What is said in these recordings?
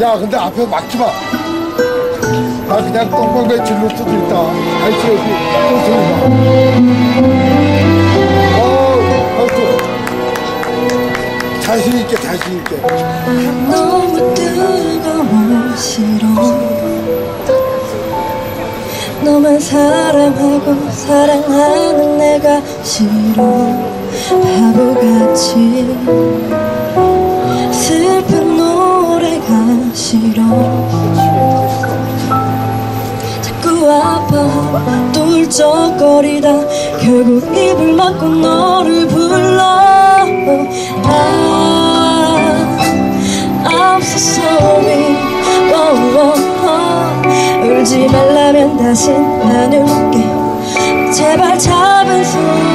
야 근데 앞에 막지 마. 나 그냥 똥방에 질러 수도 있다. 아이씨 여기 또 들어가. 자신 있게 자신 있게. 너무 뜨거워 싫어 너만 사랑하고 사랑하는 내가 싫어 바보같이 싫어 자꾸 아파 또 울적거리다 결국 입을 막고 너를 불러. 아 I'm so sorry oh, oh, oh. 울지 말라면 안 울게. 제발 잡은 손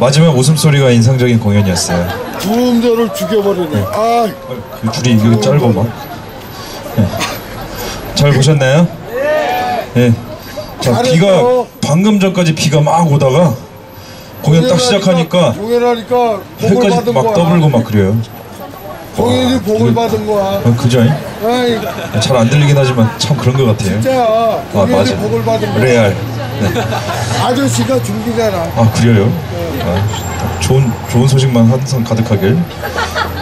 마지막 웃음소리가 인상적인 공연이었어요 구음대를 죽여버리네. 아, 그 줄이 이거 짧아 막. 네. 잘 보셨나요? 네. 자 비가. 방금 전까지 비가 막 오다가 공연 딱 시작하니까 공연하니까 해까지 받은 막 거야. 떠불고 막 그래요. 공연이 와, 복을 이거- 받은 거야. 어, 그죠? 잘 안 들리긴 하지만 참 그런 것 같아요. 진짜야. 아 공연이 맞아. 복을 받은 거야. 레알. 네. 아저씨가 준비잖아. 아 그래요? 아, 좋은 좋은 소식만 항상 가득하길.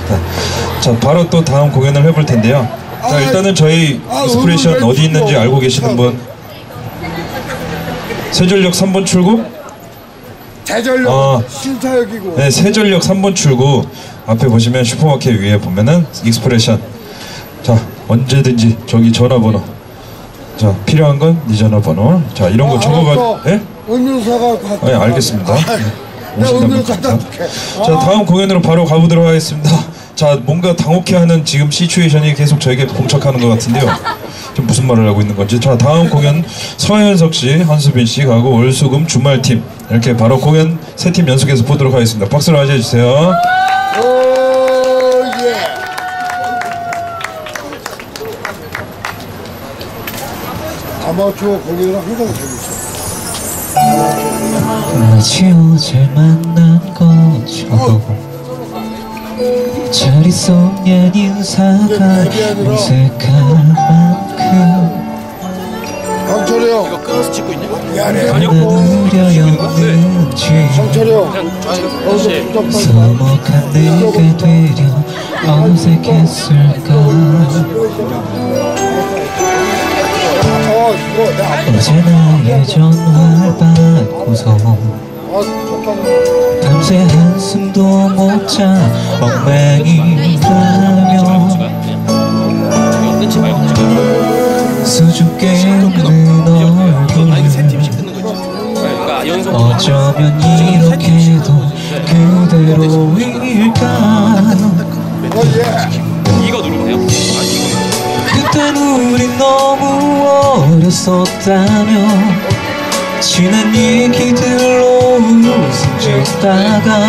자, 자 바로 또 다음 공연을 해볼 텐데요. 자 아, 일단은 저희 아, 음악을 어디 있는지. 알고 계시는 분? 세전력 3번 출구? 대전역 아. 신사역이고. 네, 세전력 3번 출구 앞에 보시면 슈퍼마켓 위에 보면은 익스프레션. 자, 언제든지 저기 전화번호. 자, 필요한 건 네 전화번호. 자, 이런 거 아, 적어가. 예? 음료수가 갖고 네, 알겠습니다. 아, 네, 나 오신다면 음료수 갖다 감사합니다. 줄게 자 다음 공연으로 바로 가보도록 하겠습니다. 자 뭔가 당혹해하는 지금 시츄에이션이 계속 저에게 봉착하는 것 같은데요. 지금 무슨 말을 하고 있는 건지. 자 다음 공연 서현석 씨, 한수빈 씨 가고 월수금 주말팀 이렇게 바로 공연 세 팀 연속해서 보도록 하겠습니다. 박수로 맞이해 주세요. 아마추어 공연은 항상 재밌어 마치 어제 만난 것처럼 잘 있었냐 인사가 어색한 만큼 강철이 형. 끊어서 찍고 있냐? 미안해. 난 우려였는지 강철이 형. 서먹한 내가 되려 어색했을까 어 어제 나의 전화를 받고서 밤새 한숨도 못 자 엉망이 라며 이거 끊지 말고 지금 수줍게 웃는 아 얼굴 어쩌면 이렇게도 그대로일까 이거 누르면 돼요? 그땐 우린 너무 어렸었다며 지난 얘기들로 웃음 짓다가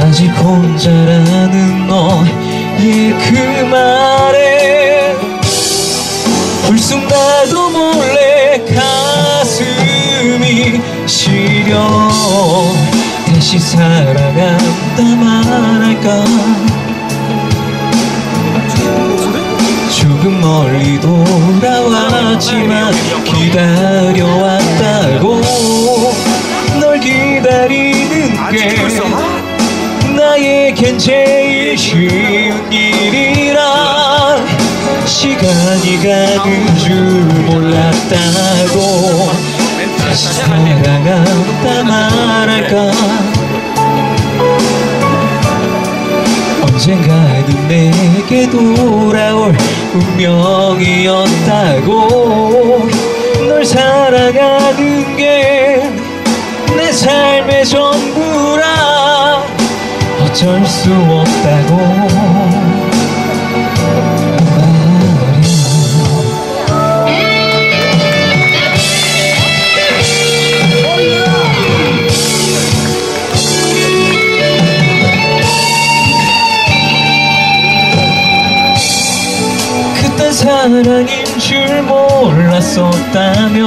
아직 혼자라는 너의 그 말에 불쑥 나도 몰래 가슴이 시려 다시 사랑한다 말할까 조금 멀리 돌아왔지만 기다려왔다고 널 기다리는 게 나에겐 제일 쉬운 일이라 시간이 가는 줄 몰랐다고 사랑한다 말할까 언젠가는 내게 돌아올 운명이었다고. 널 사랑하는 게 내 삶의 전부라. 어쩔 수 없다고 사랑인 줄 몰랐었다면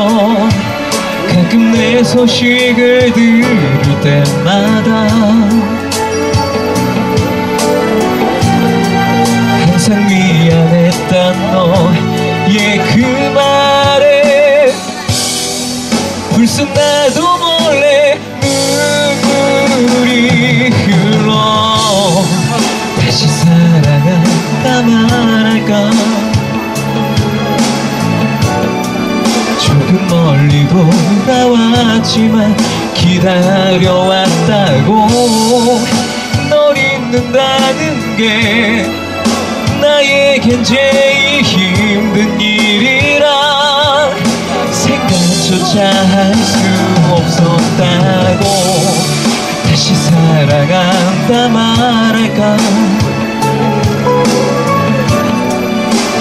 가끔 내 소식을 들을 때마다 항상 미안했던 너의 그 말에 불쑥 나도 돌아왔지만 기다려왔다고 널 잊는다는 게 나에겐 제일 힘든 일이라 생각조차 할 수 없었다고 다시 사랑한다 말할까?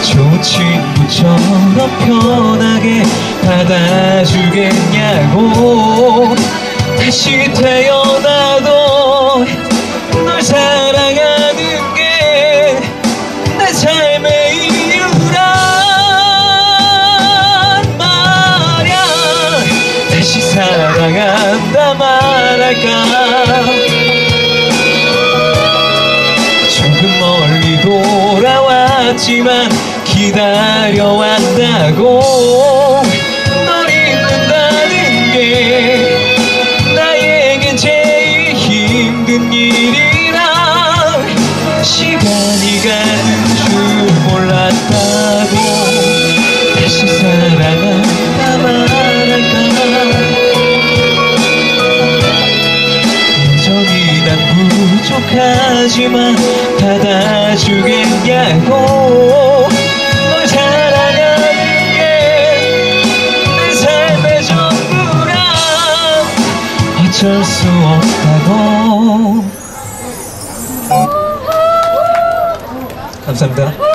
좋은 친구처럼 편하게 받아주겠냐고. 다시 태어나도 널 사랑하는 게 내 삶의 이유란 말야. 다시 사랑한다 말할까? 조금 멀리 돌아왔지만 기다려왔다고 일이라 시간이 가는 줄 몰랐다고 다시 사랑한다 말할까? 여전히 난 부족하지만 받아주겠냐고 없다고 감사합니다